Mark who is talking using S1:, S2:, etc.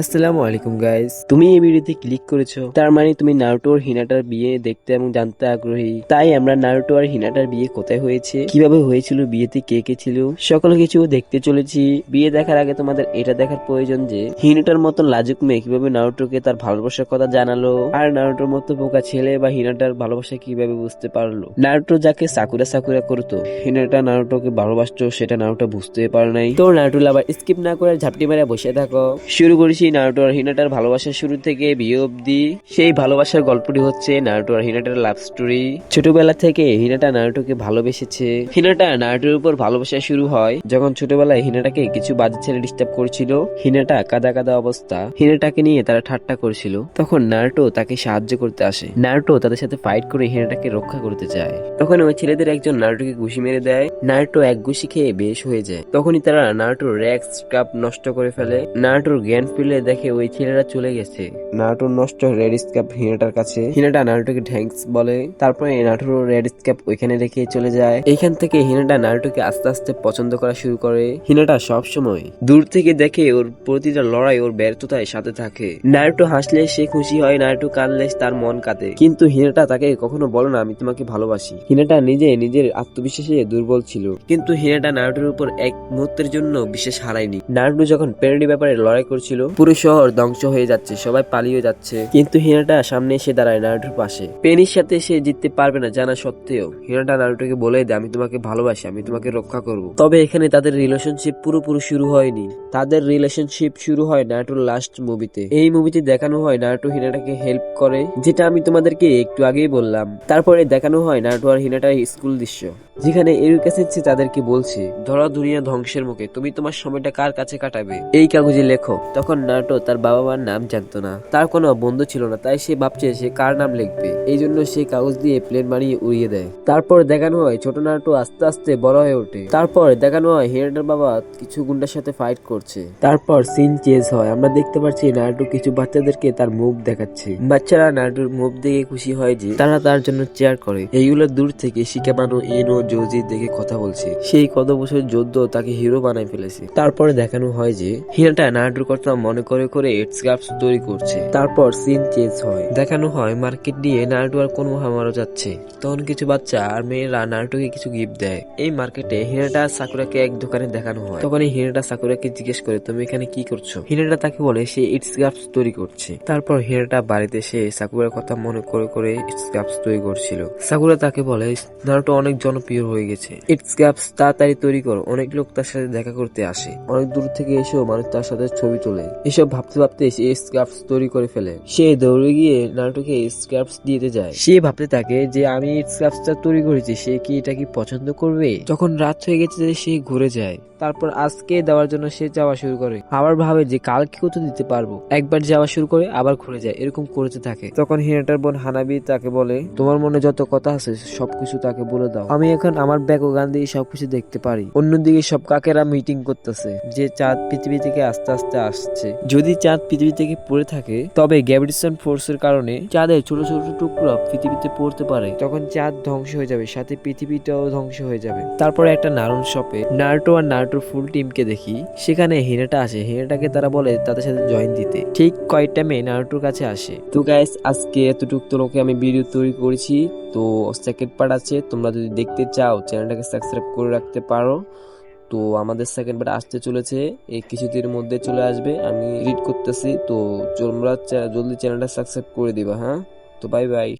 S1: আসসালামু আলাইকুম গাইস তুমি এই ভিডিওতে ক্লিক করেছ, তার মানে তুমি নারুটো আর হিনাটার বিয়ে দেখতে এবং জানতে আগ্রহী। তাই আমরা নারুটো আর হিনাটার বিয়ে কোথায় হয়েছে, কীভাবে হয়েছিল, বিয়েতে কে কে ছিল, সকল কিছু দেখতে চলেছি। বিয়ে দেখার আগে তোমাদের এটা দেখার প্রয়োজন যে হিনাটার মতো লাজুক মেয়ে কীভাবে নারুটোকে তার ভালোবাসার কথা জানালো, আর নারুটোর মতো বোকা ছেলে বা হিনাটার ভালোবাসা কীভাবে বুঝতে পারল। নারুটো যাকে সাকুরা সাকুরা করতো হিনাটা নারুটোকে ভালোবাসতো, সেটা নারুটো বুঝতে পারে নাই। তো নারুটো আবার স্কিপ না করে ঝাপটি মেরে বসে থাকো। শুরু করেছি নারুটো আর হিনাটার ভালোবাসার শুরু থেকে বিয়ে অবধি। সেই ভালোবাসার গল্পটি হচ্ছে নারুটো আর হিনাটার লাভ স্টোরি ছোটবেলা থেকে হিনাটা নারুটোকে ভালোবেসেছে। হিনাটা নারুটোর উপর ভালোবাসা শুরু হয় যখন ছোটবেলায় হিনাটাকে কিছু বাজে ছেলে ডিস্টার্ব করছিল। হিনাটা কাদা কাদা অবস্থা। হিনাটাকে নিয়ে তারা ঠাট্টা করছিল। তখন নারুটো তাকে সাহায্য করতে আসে। নারুটো তাদের সাথে ফাইট করে হিনাটাকে রক্ষা করতে চায়। তখন ওই ছেলেদের একজন নারুটোকে ঘুষি মেরে দেয়। নারুটো এক ঘুষি খেয়ে বেশ হয়ে যায়। তখনই তারা নারুটোর র্যাক্স কাপ নষ্ট করে ফেলে। নারুটোর জ্ঞান ফিরলে দেখে ওই ছেলেরা চলে গেছে। নারুটোর নষ্ট রেড স্কাপ হিনাটার কাছে। হিনাটা নারুটোকে থ্যাঙ্কস বলে। তারপরে নারুটোর রেড স্কাপ ওইখানে রেখে চলে যায়। এইখান থেকে হিনাটা নারুটোকে আস্তে আস্তে পছন্দ করা শুরু করে। হিনাটা সব সময় দূর থেকে দেখে ওর প্রতিটা লড়াই ওর ব্যর্থতায় সাথে থাকে। নারুটো হাসলে সে খুশি হয় নারুটো কাঁদলে তার মন কাঁদে। কিন্তু হিনাটা তাকে কখনো বলো না, আমি তোমাকে ভালোবাসি। হিনাটা নিজে নিজের আত্মবিশ্বাসে দুর্বল ছিল। কিন্তু হিনাটা নারুটোর উপর এক মুহূর্তের জন্য বিশ্বাস হারায়নি। নারুটো যখন পেরেডি ব্যাপারে লড়াই করছিল পুরো শহর ধ্বংস হয়ে যাচ্ছে, সবাই পালিয়ে যাচ্ছে। কিন্তু হিনাটা সামনে এসে দাঁড়ায় নারুটোর পাশে। পেনির সাথে সে জিততে পারবে না, জানা সত্ত্বেও। হিনাটা নারুটোকে বলে দেয়, আমি তোমাকে ভালোবাসি, আমি তোমাকে রক্ষা করব। তবে এখানে তাদের রিলেশনশিপ পুরোপুরি শুরু হয়নি। তাদের রিলেশনশিপ শুরু হয় নারুটোর লাস্ট মুভিতে এই মুভিতে দেখানো হয় নারুটো হিনাটাকে হেল্প করে, যেটা আমি তোমাদেরকে একটু আগেই বললাম। তারপরে দেখানো হয় নারুটো আর হিনাটার স্কুল দৃশ্য, যেখানে এরুকাসেন্সি তাদেরকে বলছে, ধরা দুনিয়া ধ্বংসের মুখে, তুমি তোমার সময়টা কার কাছে কাটাবে? এই কাগজে লেখো, তখন নাটো তার বাবা মার নাম জানতো না। তার কোনো বন্ধু ছিল না, তাই সে ভাবছে সে কার নাম লিখবে। এই জন্য সে কাগজ দিয়ে প্লেন বানিয়ে উড়িয়ে দেয়। তারপর দেখানো হয় ছোট নাটো আস্তে আস্তে বড় হয়ে ওঠে। তারপর দেখানো হয় হিরাটার বাবা কিছু গুন্ডার সাথে ফাইট করছে। তারপর সিন চেঞ্জ হয়। আমরা দেখতে পাচ্ছি নাটু কিছু বাচ্চাদেরকে তার মুখ দেখাচ্ছে। বাচ্চারা নাটুর মুখ দেখে খুশি হয় যে তারা তার জন্য চেয়ার করে। এইগুলো দূর থেকে শিকামানো এনো জোজি দেখে কথা বলছে। সেই কত বছর যোদ্ধ তাকে হিরো বানায় ফেলেছে। তারপরে দেখানো হয় যে হিনাটা নাটুর কথা মনে করে করে এডস গাপস তৈরি করছে। তারপর সিন চেঞ্জ হয়। দেখানো হয় মার্কেট দিয়ে নারুটো আর কোন মহামারো যাচ্ছে। তখন কিছু বাচ্চা আর মেয়েরা নারুটোকে কিছু গিফট দেয়। এই মার্কেটে হিনাটা সাকুরাকে এক দোকানে দেখানো হয়। তখন হিনাটা সাকুরাকে জিজ্ঞেস করে, তুমি এখানে কি করছ? হিনাটা তাকে বলে, সে গাপস তৈরি করছে। তারপর হিনাটা বাড়িতে সে সাকুরার কথা মনে করে করে গাপস তৈরি করছিল। সাকুরা তাকে বলে, নারুটো অনেক জনপ্রিয় হয়ে গেছে। গাপস তাড়াতাড়ি তৈরি করো। অনেক লোক তার সাথে দেখা করতে আসে। অনেক দূর থেকে এসেও মানুষ তার সাথে ছবি তোলে। এসব ভাবতে ভাবতে সে স্ক্রাপস তৈরি করে ফেলে। সে দৌড়ে গিয়ে নারুটোকে স্ক্রাপস দিতে যায়। সে ভাবতে থাকে যে, আমি স্ক্রাপসটা তৈরি করেছি, সে কি এটা কি পছন্দ করবে? যখন রাত হয়ে গেছে, সে ঘুরে যায়। তারপর আজকে দেওয়ার জন্য সে যাওয়া শুরু করে। আবার ভাবে যে, কালকে কত দিতে পারব? একবার যাওয়া শুরু করে, আবার ঘুরে যায়। এরকম করতে থাকে তখন হিনাটার বোন হানাবি তাকে বলে, তোমার মনে যত কথা আছে, সবকিছু তাকে বলে দাও। আমি এখন আমার ব্যাগ গান দিয়ে সবকিছু দেখতে পারি। অন্যদিকে সব কাকেরা মিটিং করতেছে, যে চাঁদ পৃথিবী থেকে আস্তে আস্তে আসছে। যদি চাঁদ পৃথিবী থেকে পড়ে থাকে, তবে গ্র্যাভিটেশন ফোর্সের কারণে চাঁদের ছোট ছোট টুকরো পৃথিবীতে পড়তে পারে। তখন চাঁদ ধ্বংস হয়ে যাবে, সাথে পৃথিবীটাও ধ্বংস হয়ে যাবে। তারপরে একটা নারুন শপে নারুটো আর নারুটোর ফুল টিমকে দেখি। সেখানে হিনাটা আসে, হিনাটাকে তারা বলে তাদের সাথে জয়েন দিতে। ঠিক কয় টাইমে নারুটোর কাছে আসে। তো গাইস আজকে এতটুকু তোকে আমি ভিডিও তৈরি করেছি। তো সেকেন্ড পার্ট আছে, তোমরা যদি দেখতে চাও চ্যানেলটাকে সাবস্ক্রাইব করে রাখতে পারো। তো আমাদের সেকেন্ড পার্ট আসতে চলেছে। এই কিছুদিনের মধ্যে চলে আসবে। আমি রিড করতেছি, তো তোমরা জলদি চ্যানেলটা সাবস্ক্রাইব করে দিবা হ্যাঁ? তো বাই বাই